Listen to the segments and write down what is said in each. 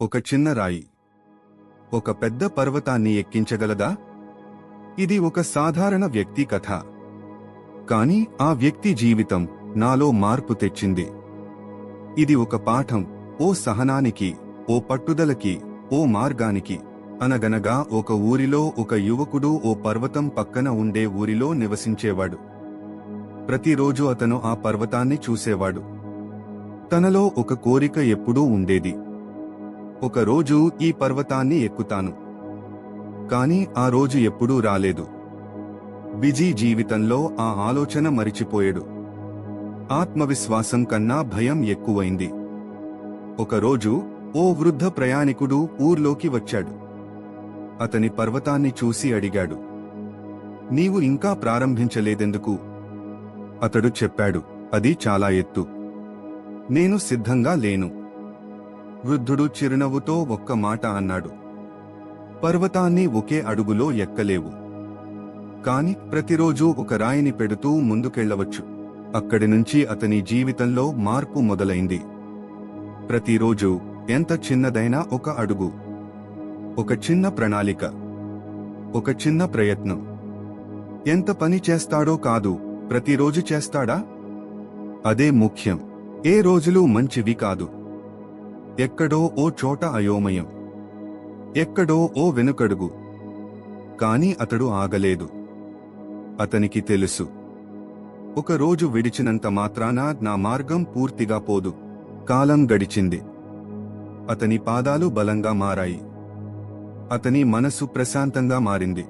ఒక చిన్న రాయి. ఒక పెద్ద పర్వతాన్ని ఎక్కించగలదా? ఇది ఒక సాధారణ వ్యక్తి కథ. కానీ ఆ వ్యక్తి జీవితం నాలో మార్పు తెచ్చింది. ఇది ఒక పాఠం ఓ సహనానికి ఓ పట్టుదలకి ఓ మార్గానికి. అనగనగా ఒక ఊరిలో ఒక యువకుడు ఓ పర్వతం పక్కన ఉండే ఊరిలో నివసించేవాడు. ప్రతిరోజు అతను ఆ పర్వతాన్ని చూసేవాడు. తనలో ఒక కోరిక ఎప్పుడూ ఉండేది. ఒకరోజు ఈ పర్వతాన్ని ఎక్కుతాను. కాని ఆ రోజు ఎప్పుడూ రాలేదు. బిజీ జీవితంలో ఆ ఆలోచన మరిచిపోయాడు. ఆత్మవిశ్వాసం కన్నా భయం ఎక్కువైంది. ఒకరోజు ఓ వృద్ధ ప్రయాణికుడు ఊర్లోకి వచ్చాడు. అతని పర్వతాన్ని చూసి అడిగాడు. నీవు ఇంకా ప్రారంభించలేదెందుకు? అతడు చెప్పాడు. అది చాలా ఎత్తు. నేను సిద్ధంగా లేను. వృద్ధుడు చిరునవ్వుతో ఒక్క మాట అన్నాడు. పర్వతాన్ని ఒకే అడుగులో ఎక్కలేవు. కాని ప్రతిరోజూ ఒక రాయిని పెడుతూ ముందుకెళ్ళవచ్చు. అక్కడి నుంచి అతని జీవితంలో మార్పు మొదలైంది. ప్రతిరోజు ఎంత చిన్నదైనా ఒక అడుగు. ఒక చిన్న ప్రణాళిక. ఒక చిన్న ప్రయత్నం. ఎంత పని చేస్తాడో కాదు ప్రతిరోజు చేస్తాడా? అదే ముఖ్యం. ఏ రోజులు మంచివి కాదు. ఎక్కడో ఓ చోట అయోమయం. ఎక్కడో ఓ వెనుకడుగు. కాని అతడు ఆగలేదు. అతనికి తెలుసు. ఒక రోజు విడిచినంత మాత్రాన నా మార్గం పూర్తిగా పోదు. కాలం గడిచింది. అతని పాదాలు బలంగా మారాయి. అతని మనసు ప్రశాంతంగా మారింది.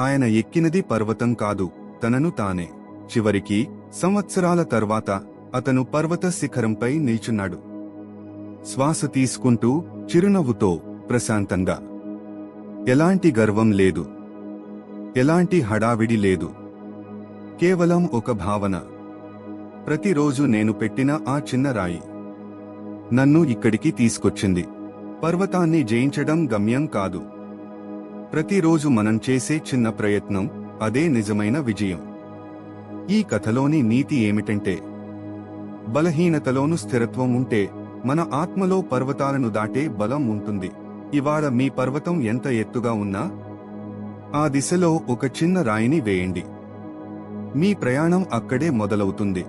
ఆయన ఎక్కినది పర్వతం కాదు తనను తానే. చివరికి సంవత్సరాల తర్వాత అతను పర్వత శిఖరంపై నిల్చున్నాడు. శ్వాస తీసుకుంటూ చిరునవ్వుతో ప్రశాంతంగా. ఎలాంటి గర్వం లేదు. ఎలాంటి హడావిడి లేదు. కేవలం ఒక భావన. ప్రతిరోజు నేను పెట్టిన ఆ చిన్న రాయి. నన్ను ఇక్కడికి తీసుకొచ్చింది. పర్వతాన్ని జయించడం గమ్యం కాదు. ప్రతిరోజు మనం చేసే చిన్న ప్రయత్నం అదే నిజమైన విజయం. ఈ కథలోని నీతి ఏమిటంటే బలహీనతలోను స్థిరత్వం ఉంటే మన ఆత్మలో పర్వతాలను దాటే బలం ఉంటుంది. ఇవాళ మీ పర్వతం ఎంత ఎత్తుగా ఉన్నా ఆ దిశలో ఒక చిన్న రాయిని వేయండి. మీ ప్రయాణం అక్కడే మొదలవుతుంది.